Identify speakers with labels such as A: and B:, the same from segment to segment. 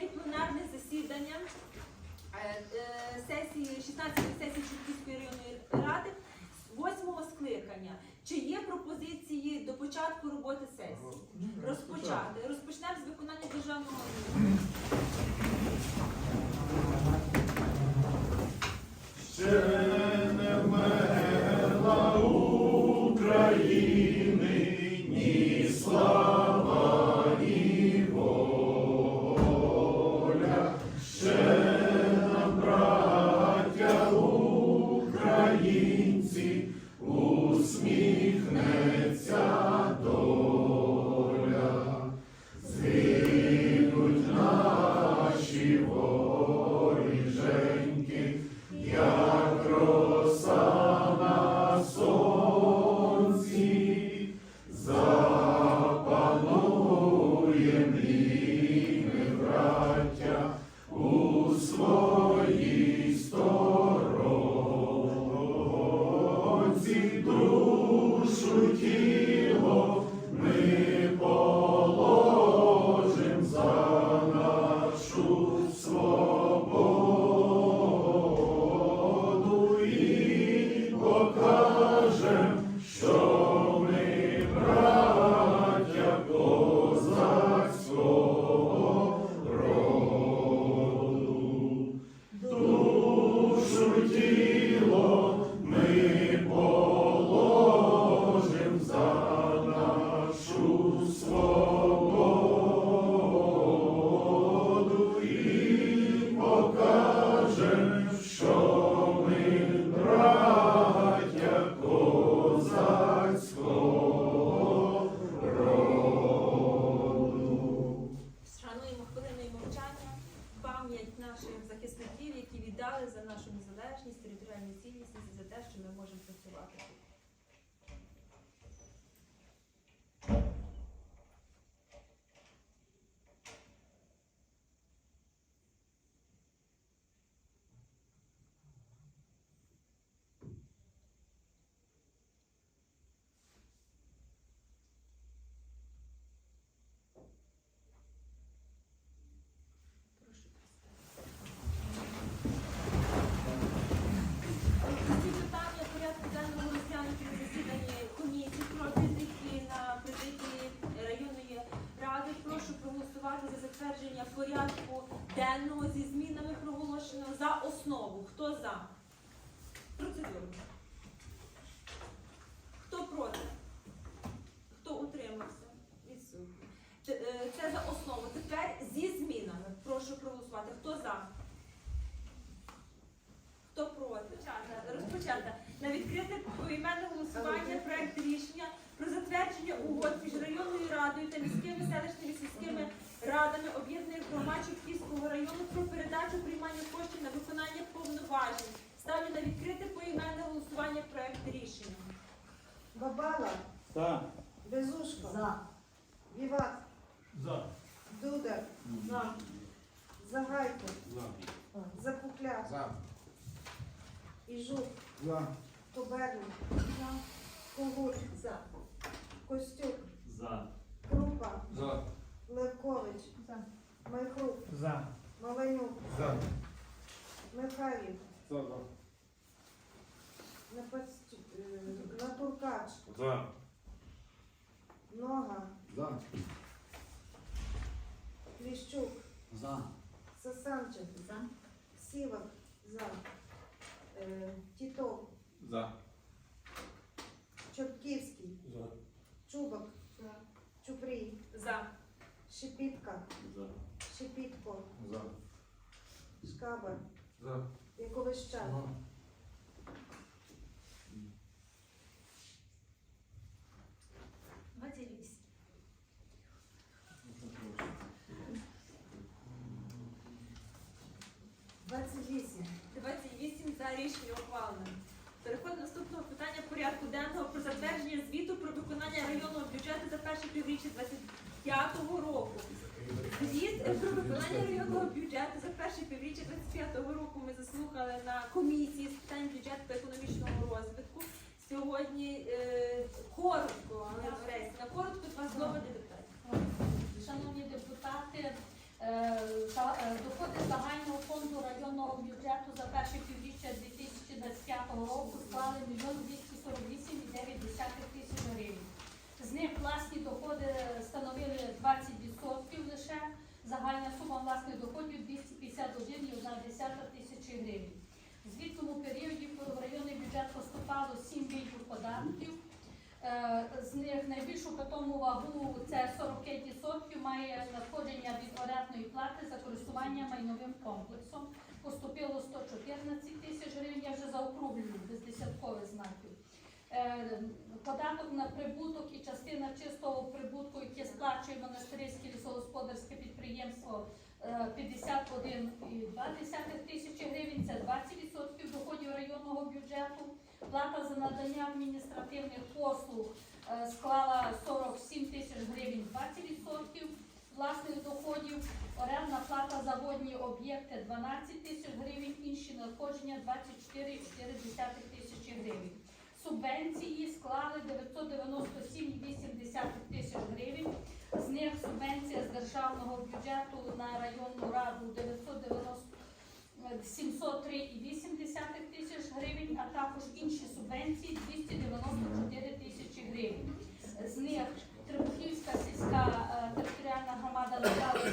A: Третє пленарне засідання е, е, сесії 16-ї сесії Чортківської районної ради восьмого скликання. Чи є пропозиції до початку роботи сесії? Розпочати. Розпочнемо з виконання державного які за нашу незалежність, територіальну цілісність і за те, що ми можемо працювати тут. Прошу Ці питання порядку денного розглянуті на засіданні комісії профільної на президії районної ради. Прошу проголосувати за затвердження порядку денного зі змінами проголошеного за основу. Хто за? Процедуру. Хто проти? Хто утримався? Відсутні. Е, Це за основу. Тепер зі змінами. Прошу проголосувати. Хто за? Хто проти? Розпочата. На відкрите поіменне голосування проект рішення про затвердження угод між районною радою та міськими селищними сільськими радами об'єднаних громад Чортківського району про передачу приймання коштів на виконання повноважень. Ставлю на відкрите поіменне голосування проект рішення.
B: Бабала,
C: За.
B: Безушко,
D: За.
B: Віват,
C: За.
B: Дудар,
A: За.
B: Загайко,
C: За.
B: Запукляк,
C: За.
B: Іжук,
C: За.
B: Тоберник, Когут,
A: За.
B: Костюк,
C: За.
B: Крупа,
C: За.
B: Левкович, Майхрук,
C: За.
B: Маланюк,
C: За.
B: Михайлів,
C: За.
B: Напаст- е, Натуркач,
C: За.
B: Нога,
C: За.
B: Кліщук,
D: За.
B: Сасанчик,
D: За.
B: Сівак, За, Е, Тітов,
C: За.
B: Чортківський,
C: За.
B: Чубак, Чупрій,
A: За.
B: Шипітка,
C: За.
B: Шипітко,
C: За.
B: Шкабар,
C: За.
B: Яковищак,
A: 28. 2025 року. Звіт про виконання районного бюджету за перше півріччя 2025 року ми заслухали на комісії з питань бюджету та економічного розвитку. Сьогодні е, коротко, але на коротко два слова депутатів.
E: Шановні депутати, е,
C: е, доходи загального фонду районного бюджету за перше півріччя 2025 року склали 1 248,9 з них власні доходи становили 20% лише. Загальна сума власних доходів 251,1 тисячі гривень. В звітному періоді в районний бюджет поступало 7 видів податків. Е, З них найбільшу питому вагу це 45% має надходження від орендної плати за користування майновим комплексом. Поступило 114 тисяч гривень, я вже заокруглюю без десяткових знаків. Е, Податок на прибуток і частина чистого прибутку, яке сплачує монастирське лісогосподарське підприємство е, 51,2 тисячі гривень, це 20% доходів районного бюджету. Плата за надання адміністративних послуг е, склала 47 тисяч гривень, 20% власних доходів. Орендна плата за водні об'єкти 12 тисяч гривень, інші надходження 24,4 тисячі гривень. Субвенції склали 997,8 тисяч гривень. З них субвенція з державного бюджету на районну раду 990 703,8 тисяч гривень, а також інші субвенції 294 тисячі гривень. З них Трибухівська сільська е, територіальна громада надала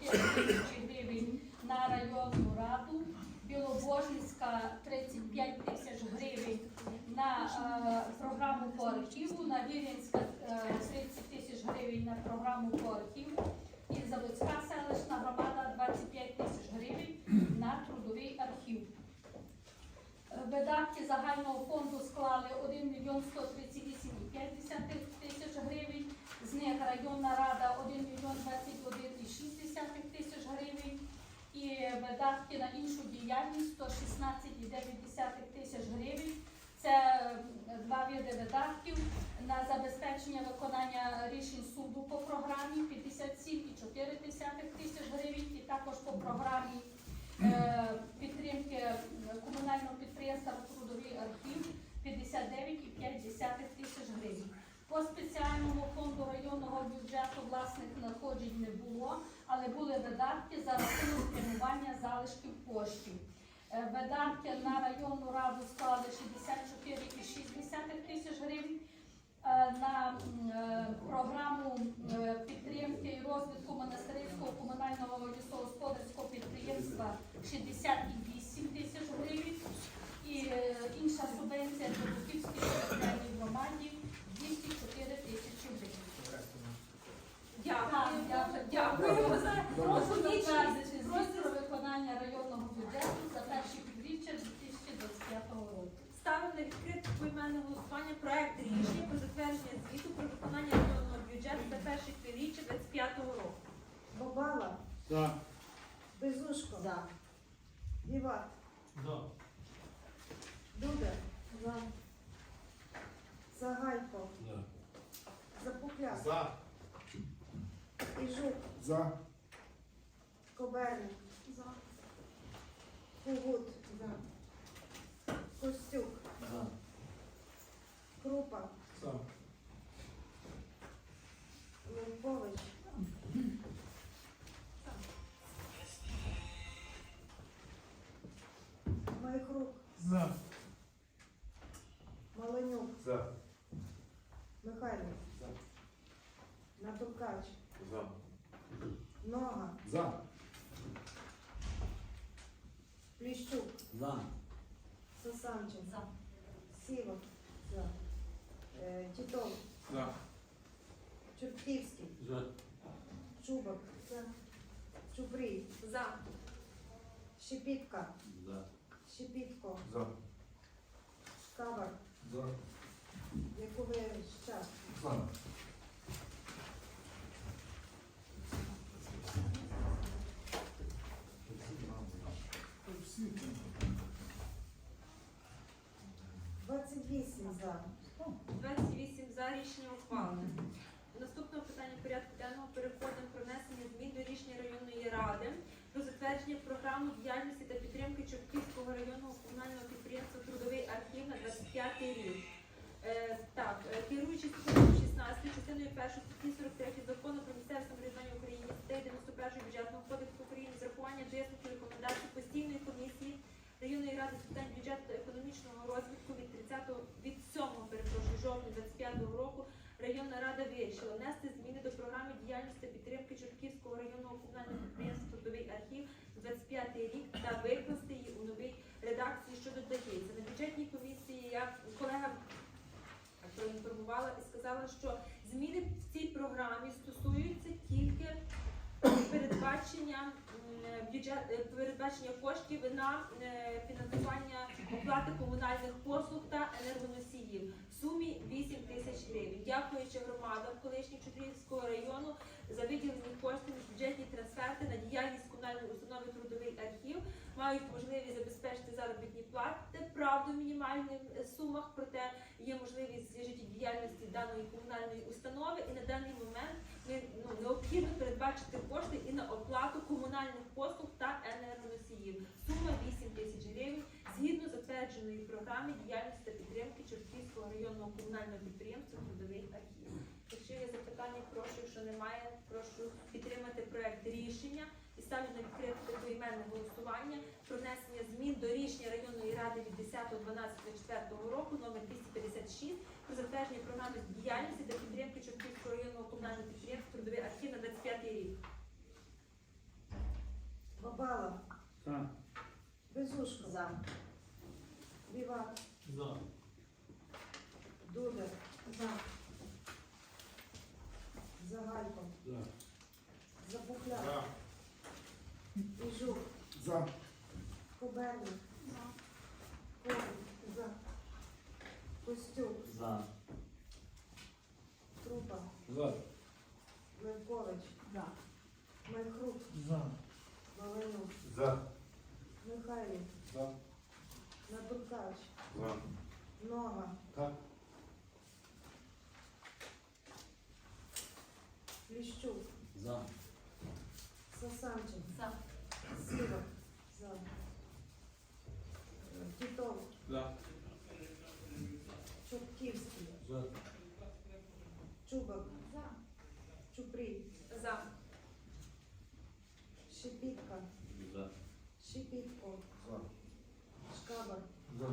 C: 204 тисячі гривень на районну раду, Білобожницька 35 тисяч гривень на е, програму по архіву, на Вір'янська е, 30 тисяч гривень на програму по архіву і Заводська селищна громада 25 тисяч гривень на трудовий архів. Е, Видатки загального фонду склали 1 мільйон 138,5 тисяч гривень, з них районна рада 1 мільйон 21,6 тисяч гривень і видатки на іншу діяльність 116,9 тисяч гривень. Це е, два види видатків на забезпечення виконання рішень суду по програмі 57,4 тисяч гривень і також по програмі е, підтримки е, комунального підприємства Трудовий архів 59,5 тисяч гривень. По спеціальному фонду районного бюджету власних надходжень не було, але були видатки за рахунок спрямування залишків коштів. Е, Видатки на районну раду склали 64,6 тисяч гривень. Е, На е, програму е, підтримки і розвитку монастирського комунального лісогосподарського підприємства 68 тисяч гривень. І інша субвенція Требухівській територіальній громаді 204 тисячі гривень.
A: Дякую. Дякую за розумічність.
C: виконання районного бюджету за перші півріччя 2025 року.
A: Ставимо на відкрите поіменне голосування проект рішення про звіту про виконання районного бюджету за перше півріччя 25 року.
B: Бабала,
F: За.
B: Безушко,
D: За.
B: Віват,
F: За.
B: Дуда, Загайко, Запухляк,
F: За.
B: Іжук,
F: За.
B: Коберник, Кугут, Костюк,
F: За.
B: Крупа,
F: За.
B: Левкович, Майхрук,
F: За.
B: Маленюк,
F: За.
B: Михайлик,
F: За.
B: Натукач,
F: За.
B: Нога,
F: За.
B: Пліщук,
D: За.
B: Сосанчин,
C: За.
B: Сівок, за. Е, Тітов,
F: За.
B: Чортківський,
F: За.
B: Чубак, Чупрій,
A: За.
B: Шипітка,
F: За.
B: Шипітко,
F: За.
B: Шкабар,
F: За.
B: Яковевич, Щас,
F: За.
B: Двадцять вісім за.
A: 28 за рішення ухвалене. Наступного питання порядку денного переходимо про внесення змін до рішення районної ради про затвердження програми діяльності та підтримки Чортківського районного комунального підприємства Трудовий архів на 25 рік. Е, так, е, керуючись статтею 16 частиною 1 статті 43 закону про місцеве самоврядування України, статей 91 бюджетного кодексу України з рахунку та викласти її у новій редакції, що додається. На бюджетній комісії я колега проінформувала і сказала, що зміни в цій програмі стосуються тільки передбачення бюджет е, передбачення коштів на е, фінансування оплати комунальних послуг та енергоносіїв в сумі 8 тисяч гривень. Дякуючи громадам колишнього Чутрівського району за виділені кошти бюджетні трансферти на діяльність комунальної установи трудовий архів мають можливість забезпечити заробітні плати, правда, в мінімальних е, сумах, проте є можливість життєдіяльності даної комунальної установи, і на даний момент передбачити кошти і на оплату комунальних послуг та енергоносіїв. Сума 8 тисяч гривень згідно затвердженої програми діяльності та підтримки Чортківського районного комунального підприємства Трудовий архів. Якщо є запитання, прошу, якщо немає, прошу підтримати проект рішення і ставлю на відкрите поіменне голосування про внесення змін до рішення районної ради від 10.12.24 року номер 256 про затвердження програми діяльності та підтримки Чортківського районного комунального підприємства Трудовий архів на 25
B: Бабала,
F: За.
B: Безушко,
D: За.
B: Вівак,
F: За.
B: Дудар, за. Загайко,
F: За.
B: Запухляк, Іжук,
F: За.
B: Коберник, Коваль, за. Костюк,
F: За.
B: Трупа,
F: За.
B: Левкович,
D: За.
B: Майхрук,
F: За.
B: Маленюк,
F: За.
B: Михайлів,
F: За.
B: Натуркач,
F: За.
B: Нога,
F: Так.
B: Ліщук,
F: За.
B: Сасанчин,
D: За.
B: Сивак, за. Титов,
F: За.
B: Чортківський,
F: За.
B: Чубак,
D: За.
B: Чупрій,
A: За.
B: Шипітка,
F: За.
B: Шипітко,
F: За.
B: Шкабар,
F: За.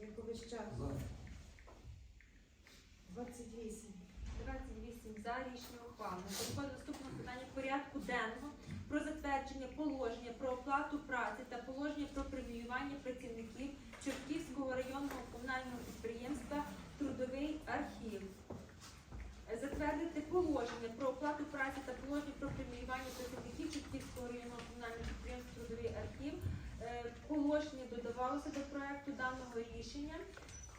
B: Яковищак,
F: За.
B: 28.
A: 28 за рішення ухвалено. Переходимо до наступного питання порядку денного про затвердження положення про оплату праці та положення про преміювання працівників Чортківського районного комунального підприємства Трудовий архів. Е, Затвердити положення про оплату праці та положення про преміювання працівників Чортківського районного комунального підприємства Трудовий архів. Е, Положення додавалося до проекту даного рішення.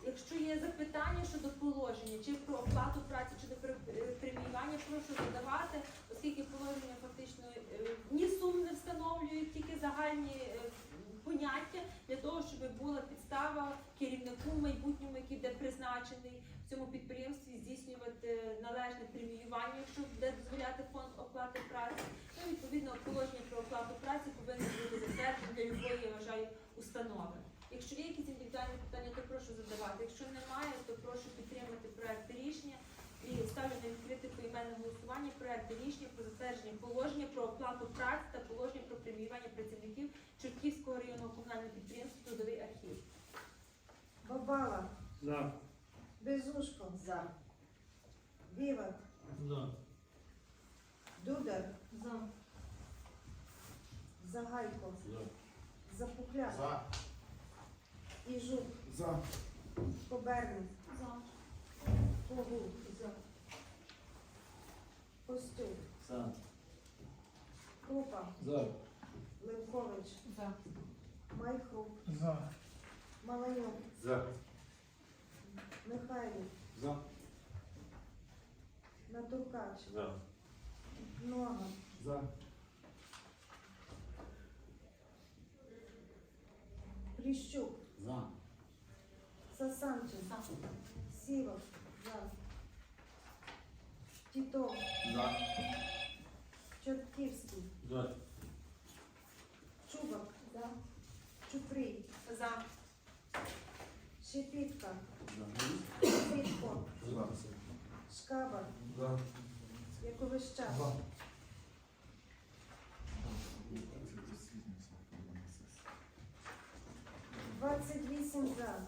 A: Якщо є запитання щодо положення, чи про оплату праці, чи до е, преміювання, прошу задавати, оскільки положення фактично е, ні сум не встановлюють, тільки загальні е, поняття для того, щоб була підстава керівнику майбутньому, який буде призначений в цьому підприємстві, здійснювати належне преміювання, якщо буде дозволяти фонд оплати праці. Ну, відповідно, положення про оплату праці повинно бути затверджено для любої, я вважаю, установи. Якщо є якісь індивідуальні питання, то прошу задавати. Якщо немає, то прошу підтримати проект рішення і ставлю на відкрите поіменне голосування проект рішення про затвердження положення про оплату праці та положення про преміювання працівників Чортківського районного комунального підприємства Трудовий архів.
B: Бабала,
F: За.
B: Безушко,
D: За.
B: Вівак,
F: За.
B: Дудар,
D: За.
B: Загайко,
F: За.
B: Запухляк,
F: За.
B: Іжук,
F: За.
B: Коберник,
D: За.
B: Когут, Костюк,
F: За.
B: Крупа,
F: За.
B: Левкович,
D: За.
B: Майхрук,
F: За.
B: Маленюк,
F: За.
B: Михайлів,
F: За.
B: Натуркач,
F: За.
B: Нога,
F: За.
B: Пліщук,
F: За.
B: Сасанчин. Сівак, за. Тітов,
F: За.
B: Чортківський,
F: За.
B: Чубак,
D: За.
B: Чупрій,
A: За.
B: Шипітка,
F: За.
B: Шипітко,
F: За.
B: Шкабар,
F: За.
B: Яковищак,
F: За.
B: Двадцять вісім за.